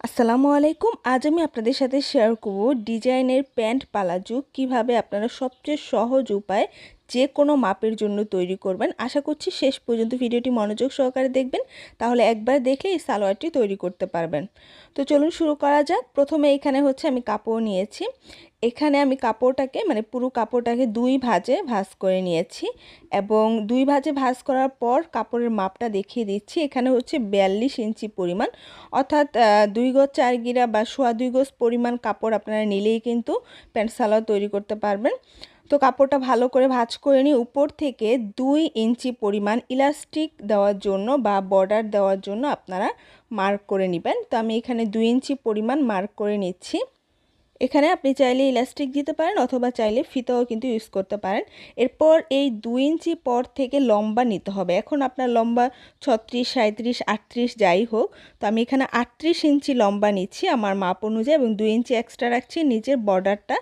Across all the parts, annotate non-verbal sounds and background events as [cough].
আসসালামু আলাইকুম। আজ আমি আপনাদের সাথে শেয়ার করব ডিজাইনের প্যান্ট পালাজু কীভাবে আপনারা সবচেয়ে সহজ উপায় যে কোনো মাপের জন্য তৈরি করবেন। আশা করছি শেষ পর্যন্ত ভিডিওটি মনোযোগ সহকারে দেখবেন, তাহলে একবার দেখে এই সালোয়ারটি তৈরি করতে পারবেন। তো চলুন শুরু করা যাক। প্রথমে এখানে হচ্ছে আমি কাপড় নিয়েছি। এখানে আমি কাপড়টাকে মানে পুরো কাপড়টাকে দুই ভাজে ভাজ করে নিয়েছি এবং দুই ভাজে ভাজ করার পর কাপড়ের মাপটা দেখিয়ে দিচ্ছি। এখানে হচ্ছে বিয়াল্লিশ ইঞ্চি পরিমাণ। অর্থাৎ দুই গজ চার গিরা বা সোয়া দুই গজ পরিমাণ কাপড় আপনারা নিলেই কিন্তু প্যান্ট সালোয়ার তৈরি করতে পারবেন। তো কাপড়টা ভালো করে ভাজ করে নিই উপর থেকে দুই ইঞ্চি পরিমাণ ইলাস্টিক দেওয়ার জন্য বা বর্ডার দেওয়ার জন্য আপনারা মার্ক করে নেবেন। তো আমি এখানে দুই ইঞ্চি পরিমাণ মার্ক করে নিচ্ছি। এখানে আপনি চাইলে ইলাস্টিক দিতে পারেন অথবা চাইলে ফিতাও কিন্তু ইউজ করতে পারেন। এরপর এই দুই ইঞ্চি পর থেকে লম্বা নিতে হবে। এখন আপনার লম্বা ছত্রিশ সাঁত্রিশ আটত্রিশ যাই হোক, তো আমি এখানে আটত্রিশ ইঞ্চি লম্বা নিচ্ছি আমার মাপ অনুযায়ী এবং দুই ইঞ্চি এক্সট্রা রাখছি নিচের বর্ডারটা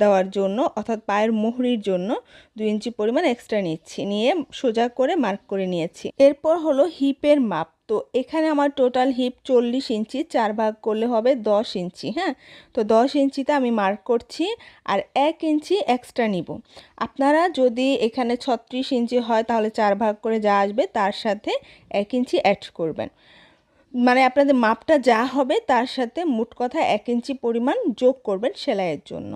দেওয়ার জন্য অর্থাৎ পায়ের মোহরির জন্য দুই ইঞ্চি পরিমাণ এক্সট্রা নিচ্ছি। নিয়ে সোজা করে মার্ক করে নিয়েছি। এরপর হলো হিপের মাপ। তো এখানে আমার টোটাল হিপ চল্লিশ ইঞ্চি, চার ভাগ করলে হবে দশ ইঞ্চি হ্যাঁ? তো দশ ইঞ্চিতে আমি মার্ক করছি আর এক ইঞ্চি এক্সট্রা নিব। আপনারা যদি এখানে ছত্রিশ ইঞ্চি হয় তাহলে চার ভাগ করে যা আসবে তার সাথে এক ইঞ্চি অ্যাড করবেন। মানে আপনাদের মাপটা যা হবে তার সাথে মোট কথা এক ইঞ্চি পরিমাণ যোগ করবেন সেলাইয়ের জন্য।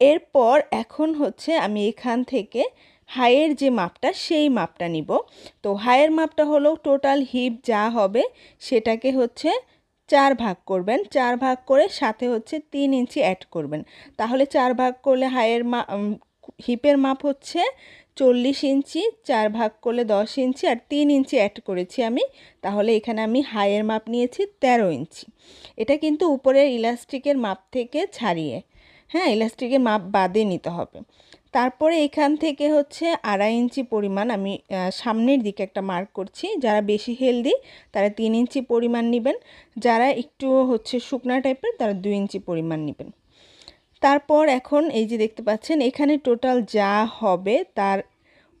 এরপর এখন হচ্ছে আমি এখান থেকে হাইয়ের যে মাপটা, সেই মাপটা নিব। তো হাইয়ের মাপটা হলো টোটাল হিপ যা হবে, সেটাকে হচ্ছে চার ভাগ করবেন। চার ভাগ করে সাথে হচ্ছে তিন ইঞ্চি অ্যাড করবেন। তাহলে চার ভাগ করলে হাইয়ের মা হিপের মাপ হচ্ছে চল্লিশ ইঞ্চি, চার ভাগ করলে দশ ইঞ্চি আর তিন ইঞ্চি অ্যাড করেছি আমি। তাহলে এখানে আমি হাইয়ের মাপ নিয়েছি তেরো ইঞ্চি। এটা কিন্তু উপরের ইলাস্টিকের মাপ থেকে ছাড়িয়ে হ্যাঁ ইলাস্টিকের মাপ বাদে নিতে হবে। তারপরে এখান থেকে হচ্ছে আড়াই ইঞ্চি পরিমাণ আমি সামনের দিকে একটা মার্ক করছি। যারা বেশি হেলদি তারা তিন ইঞ্চি পরিমাণ নেবেন। যারা একটু হচ্ছে শুকনা টাইপের তারা দুই ইঞ্চি পরিমাণ নেবেন। তারপর এখন এই যে দেখতে পাচ্ছেন, এখানে টোটাল যা হবে, তার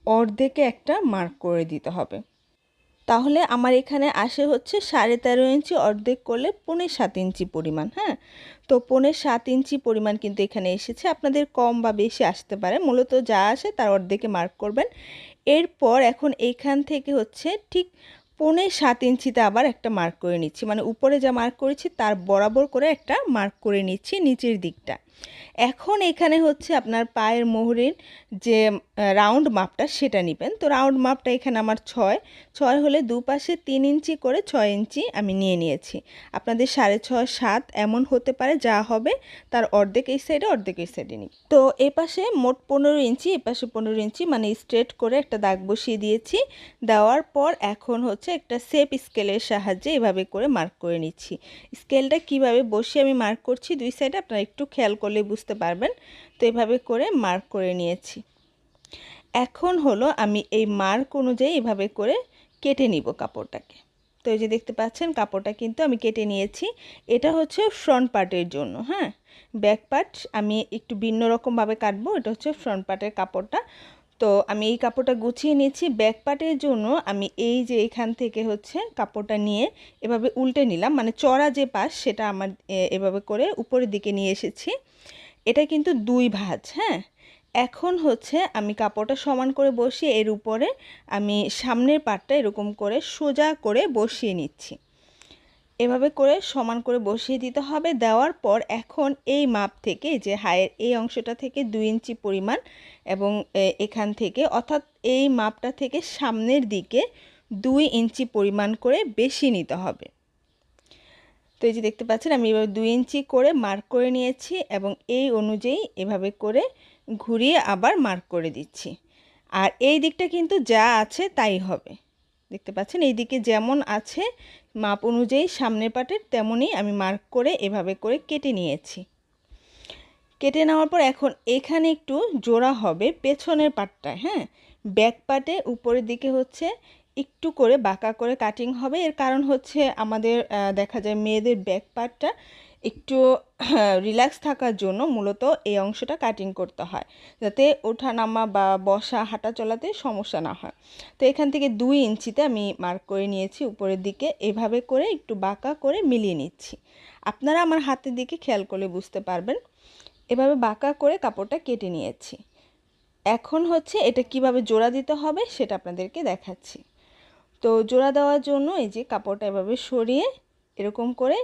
অর্ধেকে একটা মার্ক করে দিতে হবে। তাহলে আমার এখানে আসে হচ্ছে সাড়ে তেরো ইঞ্চি অর্ধেক করলে পনেরো সাত ইঞ্চি পরিমাণ হ্যাঁ? তো পনেরো সাত ইঞ্চি পরিমাণ কিন্তু এখানে এসেছে। আপনাদের কম বা বেশি আসতে পারে, মূলত যা আসে তার অর্ধেকে মার্ক করবেন। এরপর এখন এইখান থেকে হচ্ছে ঠিক পৌনে সাত ইঞ্চিতে আবার একটা মার্ক করে নিচ্ছি। মানে উপরে যা মার্ক করেছি তার বরাবর করে একটা মার্ক করে নিচ্ছি নিচের দিকটা। এখন এখানে হচ্ছে আপনার পায়ের মোহরের যে রাউন্ড মাপটা সেটা নেবেন। তো রাউন্ড মাপটা এখানে আমার ছয়। ছয় হলে দুপাশে তিন ইঞ্চি করে ছয় ইঞ্চি আমি নিয়ে নিয়েছি। আপনাদের সাড়ে ছয়, সাত এমন হতে পারে, যা হবে তার অর্ধেক এই সাইডে অর্ধেক এই সাইডে নিই তো এ পাশে মোট পনেরো ইঞ্চি, এ পাশে পনেরো ইঞ্চি মানে স্ট্রেট করে একটা দাগ বসিয়ে দিয়েছি। দেওয়ার পর এখন হচ্ছে একটা সেপ স্কেলের সাহায্যে এভাবে করে মার্ক করে নিচ্ছি। স্কেলটা কীভাবে বসিয়ে আমি মার্ক করছি দুই সাইডে আপনারা একটু খেয়াল করলে বুঝতে পারবেন। তো এভাবে করে মার্ক করে নিয়েছি। এখন হলো আমি এই মার্ক অনুযায়ী এভাবে করে কেটে নিব কাপড়টাকে। তো এই যে দেখতে পাচ্ছেন, কাপড়টা কিন্তু আমি কেটে নিয়েছি। এটা হচ্ছে ফ্রন্ট পার্টের জন্য হ্যাঁ? ব্যাক পার্ট আমি একটু ভিন্ন রকমভাবে কাটবো, এটা হচ্ছে ফ্রন্ট পার্টের কাপড়টা। তো আমি এই কাপড়টা গুছিয়ে নিয়েছি। ব্যাক পার্টের জন্য আমি এই যে এখান থেকে হচ্ছে কাপড়টা নিয়ে এভাবে উল্টে নিলাম। মানে চড়া যে পাশ সেটা আমার এভাবে করে উপরের দিকে নিয়ে এসেছি। এটা কিন্তু দুই ভাঁজ হ্যাঁ? এখন হচ্ছে আমি কাপড়টা সমান করে বসিয়ে এর উপরে আমি সামনের পাটটা এরকম করে সোজা করে বসিয়ে নিচ্ছি। এভাবে করে সমান করে বসিয়ে দিতে হবে। দেওয়ার পর এখন এই মাপ থেকে যে হায়ের এই অংশটা থেকে দুই ইঞ্চি পরিমাণ এবং এখান থেকে অর্থাৎ এই মাপটা থেকে সামনের দিকে দুই ইঞ্চি পরিমাণ করে বেশি নিতে হবে। তো এই যে দেখতে পাচ্ছেন আমি এভাবে দুই ইঞ্চি করে মার্ক করে নিয়েছি এবং এই অনুযায়ী এভাবে করে ঘুরিয়ে আবার মার্ক করে দিচ্ছি। আর এই দিকটা কিন্তু যা আছে তাই হবে। দেখতে পাচ্ছেন, এই দিকে যেমন আছে মাপ অনুযায়ী সামনের পাটের, তেমনই আমি মার্ক করে এভাবে করে কেটে নিয়েছি। কেটে নেওয়ার পর এখন এখানে একটু জোড়া হবে পেছনের পাটটায় হ্যাঁ? ব্যাক পাটে উপরের দিকে হচ্ছে একটু করে বাঁকা করে কাটিং হবে। এর কারণ হচ্ছে আমাদের দেখা যায় মেয়েদের ব্যাক পার্টটা একটু [clears throat] রিল্যাক্স থাকার জন্য মূলত এই অংশটা কাটিং করতে হয়। যাতে ওঠা নামা বা বসা, হাঁটা চলাতে সমস্যা না হয়। তো এখান থেকে দুই ইঞ্চিতে আমি মার্ক করে নিয়েছি, উপরের দিকে। এভাবে করে একটু বাঁকা করে মিলিয়ে নিচ্ছি। আপনারা আমার হাতের দিকে খেয়াল করলে বুঝতে পারবেন। এভাবে বাঁকা করে কাপড়টা কেটে নিয়েছি। এখন হচ্ছে এটা কীভাবে জোড়া দিতে হবে সেটা আপনাদেরকে দেখাচ্ছি। তো জোড়া দেওয়ার জন্য এই যে কাপড়টা এভাবে সরিয়ে এরকম করে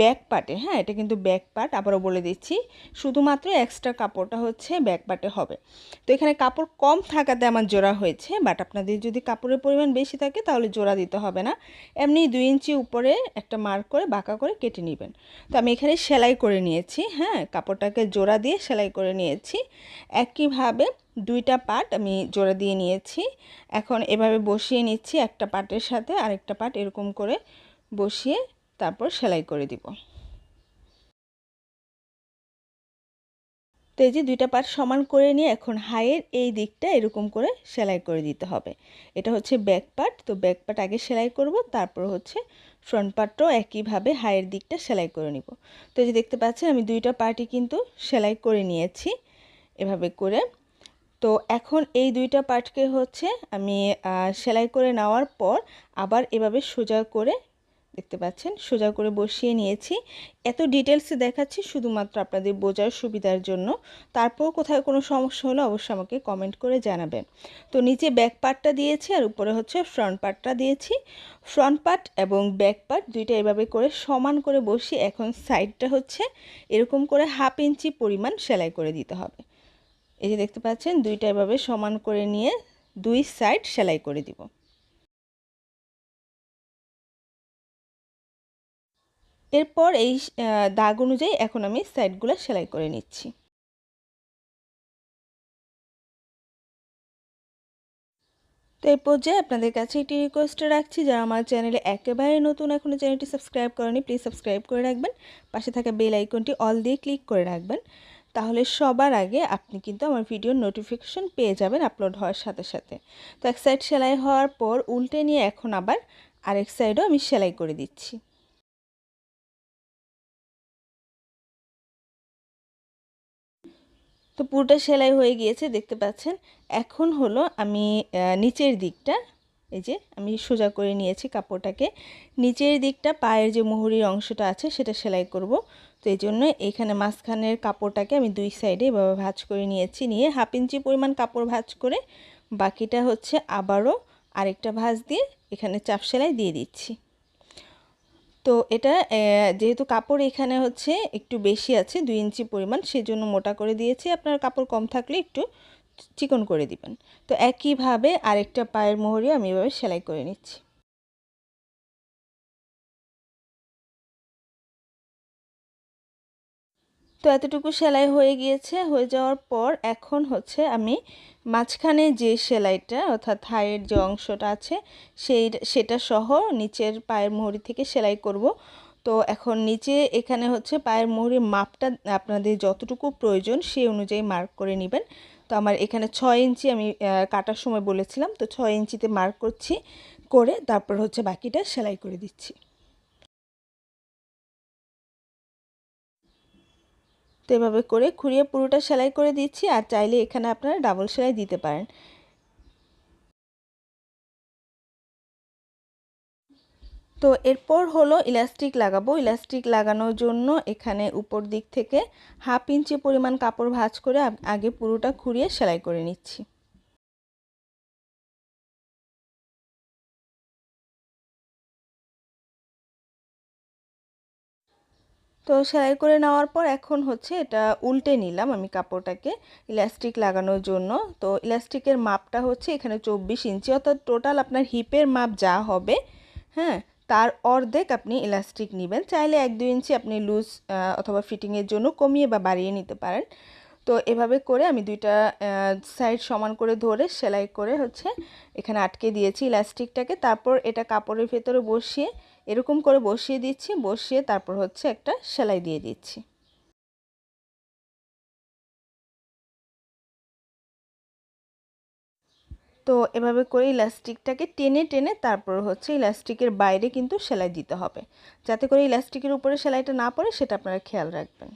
ব্যাক পার্টে হ্যাঁ এটা কিন্তু ব্যাক পার্ট আবারও বলে দিচ্ছি, শুধুমাত্র এক্সট্রা কাপড়টা হচ্ছে ব্যাক পার্টে হবে। তো এখানে কাপড় কম থাকাতে আমার জোড়া হয়েছে বাট আপনাদের যদি কাপড়ের পরিমাণ বেশি থাকে তাহলে জোড়া দিতে হবে না। এমনি দুই ইঞ্চি উপরে একটা মার্ক করে বাঁকা করে কেটে নেবেন। তো আমি এখানে সেলাই করে নিয়েছি হ্যাঁ কাপড়টাকে জোড়া দিয়ে সেলাই করে নিয়েছি। একইভাবে দুইটা পার্ট আমি জোড়া দিয়ে নিয়েছি। এখন এভাবে বসিয়ে নিচ্ছি, একটা পার্টের সাথে আরেকটা পার্ট এরকম করে বসিয়ে তারপর সেলাই করে দিব। তো এই যে দুইটা পার্ট সমান করে নিয়ে এখন হাইয়ের এই দিকটা এরকম করে সেলাই করে দিতে হবে। এটা হচ্ছে ব্যাক পার্ট, তো ব্যাক পার্ট আগে সেলাই করব, তারপর হচ্ছে ফ্রন্ট পার্টটাও একইভাবে হাইয়ের দিকটা সেলাই করে নিব। তো এই যে দেখতে পাচ্ছেন, আমি দুইটা পার্টই কিন্তু সেলাই করে নিয়েছি এভাবে করে। তো এখন এই দুইটা পার্টকে হচ্ছে আমি সেলাই করে নেওয়ার পর আবার এভাবে সোজা করে দেখতে পাচ্ছেন, সোজা করে বসিয়ে নিয়েছি। এত ডিটেলসে দেখাচ্ছি শুধুমাত্র আপনাদের বোঝার সুবিধার জন্য। তারপর কোথায় কোনো সমস্যা হলে অবশ্যই আমাকে কমেন্ট করে জানাবেন। তো নিচে ব্যাক পার্টটা দিয়েছি আর উপরে হচ্ছে ফ্রন্ট পার্টটা দিয়েছি। ফ্রন্ট পার্ট এবং ব্যাক পার্ট দুইটা এভাবে করে সমান করে বসিয়ে এখন সাইডটা হচ্ছে এরকম করে হাফ ইঞ্চি পরিমাণ সেলাই করে দিতে হবে। এই যে দেখতে পাচ্ছেন, দুইটা এভাবে সমান করে নিয়ে দুই সাইড সেলাই করে দিব। এরপর এই দাগ অনুযায়ী এখন আমি সাইডগুলো সেলাই করে নিচ্ছি। তো এই পর্যায়ে আপনাদের কাছে একটি রিকোয়েস্ট রাখছি, যারা আমার চ্যানেলে একেবারে নতুন এখনও চ্যানেলটি সাবস্ক্রাইব করেনি প্লিজ সাবস্ক্রাইব করে রাখবেন। পাশে থাকা বেল আইকনটি অল দিয়ে ক্লিক করে রাখবেন। তাহলে সবার আগে আপনি কিন্তু আমার ভিডিওর নোটিফিকেশন পেয়ে যাবেন আপলোড হওয়ার সাথে সাথে। তো এক সাইড সেলাই হওয়ার পর উল্টে নিয়ে এখন আবার আরেক সাইডও আমি সেলাই করে দিচ্ছি। তো পুরোটা সেলাই হয়ে গিয়েছে, দেখতে পাচ্ছেন। এখন হলো আমি নিচের দিকটা, এই যে আমি সোজা করে নিয়েছি কাপড়টাকে। নিচের দিকটা পায়ের যে মুহুরির অংশটা আছে, সেটা সেলাই করব। তো এই জন্য এখানে মাঝখানের কাপড়টাকে আমি দুই সাইডে এভাবে ভাজ করে নিয়েছি। নিয়ে হাফ ইঞ্চি পরিমাণ কাপড় ভাজ করে বাকিটা হচ্ছে আবারও আরেকটা ভাজ দিয়ে এখানে চাপ সেলাই দিয়ে দিচ্ছি। তো এটা যেহেতু কাপড় এখানে হচ্ছে একটু বেশি আছে, দুই ইঞ্চি পরিমাণ, সেজন্য মোটা করে দিয়েছি। আপনার কাপড় কম থাকলে একটু চিকন করে দিবেন। তো একইভাবে আরেকটা পায়ের মোহরি আমি এভাবে সেলাই করে নিচ্ছি। তো এতটুকু সেলাই হয়ে গিয়েছে। হয়ে যাওয়ার পর এখন হচ্ছে আমি মাঝখানে যে সেলাইটা, অর্থাৎ থাইয়ের যে অংশটা আছে, সেই সেটা সহ নিচের পায়ের মোহরি থেকে সেলাই করব। তো এখন নিচে এখানে হচ্ছে পায়ের মোহরির মাপটা আপনাদের যতটুকু প্রয়োজন সেই অনুযায়ী মার্ক করে নেবেন। তো আমার এখানে ছয় ইঞ্চি আমি কাটার সময় বলেছিলাম, তো ছয় ইঞ্চিতে মার্ক করছি, করে তারপর হচ্ছে বাকিটা সেলাই করে দিচ্ছি। তো এভাবে করে খুঁড়িয়ে পুরোটা সেলাই করে দিচ্ছি, আর চাইলে এখানে আপনারা ডাবল সেলাই দিতে পারেন। তো এরপর হলো ইলাস্টিক লাগাবো। ইলাস্টিক লাগানোর জন্য এখানে উপর দিক থেকে হাফ ইঞ্চি পরিমাণ কাপড় ভাঁজ করে আগে পুরোটা খুঁড়িয়ে সেলাই করে নিচ্ছি। তো সেলাই করে নেওয়ার পর এখন হচ্ছে এটা উল্টে নিলাম আমি কাপড়টাকে ইলাস্টিক লাগানোর জন্য। তো ইলাস্টিকের মাপটা হচ্ছে এখানে চব্বিশ ইঞ্চি, অর্থাৎ টোটাল আপনার হিপের মাপ যা হবে হ্যাঁ তার অর্ধেক আপনি ইলাস্টিক নেবেন। চাইলে এক দুই ইঞ্চি আপনি লুজ অথবা ফিটিংয়ের জন্য কমিয়ে বা বাড়িয়ে নিতে পারেন। তো এভাবে করে আমি দুইটা সাইড সমান করে ধরে সেলাই করে হচ্ছে এখানে আটকে দিয়েছি ইলাস্টিকটাকে। তারপর এটা কাপড়ের ভেতরে বসিয়ে এরকম করে বসিয়ে দিচ্ছি, বসিয়ে তারপর হচ্ছে একটা সেলাই দিয়ে দিচ্ছি। তো এভাবে করে ইলাস্টিকটাকে টেনে টেনে তারপর হচ্ছে ইলাস্টিকের বাইরে কিন্তু সেলাই দিতে হবে। যাতে করে ইলাস্টিকের উপরে সেলাইটা না পড়ে, সেটা আপনারা খেয়াল রাখবেন।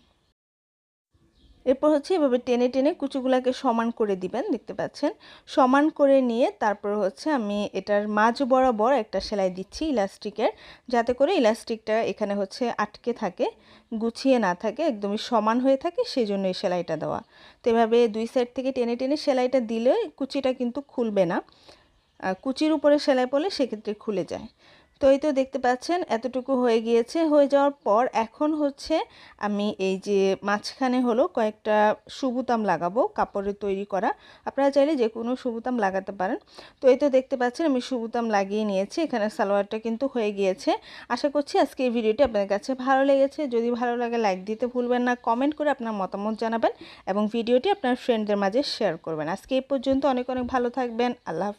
এরপর হচ্ছে এভাবে টেনে টেনে কুচুগুলাকে সমান করে দিবেন, দেখতে পাচ্ছেন? সমান করে নিয়ে তারপর হচ্ছে আমি এটার মাঝ বরাবর একটা সেলাই দিচ্ছি ইলাস্টিকের, যাতে করে ইলাস্টিকটা এখানে হচ্ছে আটকে থাকে, গুছিয়ে না থাকে, একদমই সমান হয়ে থাকে সেই জন্য এই সেলাইটা দেওয়া। তো এভাবে দুই সাইড থেকে টেনে টেনে সেলাইটা দিলে কুচিটা কিন্তু খুলবে না। কুচির উপরে সেলাই পড়লে সেক্ষেত্রে খুলে যায়। তো এই তো দেখতে পাচ্ছেন, এতটুকু হয়ে গিয়েছে। হয়ে যাওয়ার পর এখন হচ্ছে আমি এই যে মাঝখানে হলো কয়েকটা সুবুতাম লাগাবো কাপড়ের তৈরি করা। আপনারা চাইলে যে কোনো সুবুতাম লাগাতে পারেন। তো এই তো দেখতে পাচ্ছেন, আমি সুবুতাম লাগিয়ে নিয়েছি। এখানে সালোয়ারটা কিন্তু হয়ে গিয়েছে। আশা করছি আজকে এই ভিডিওটি আপনার কাছে ভালো লেগেছে। যদি ভালো লাগে লাইক দিতে ভুলবেন না কমেন্ট করে আপনার মতামত জানাবেন এবং ভিডিওটি আপনার ফ্রেন্ডদের মাঝে শেয়ার করবেন। আজকে এই পর্যন্ত অনেক অনেক ভালো থাকবেন। আল্লাহ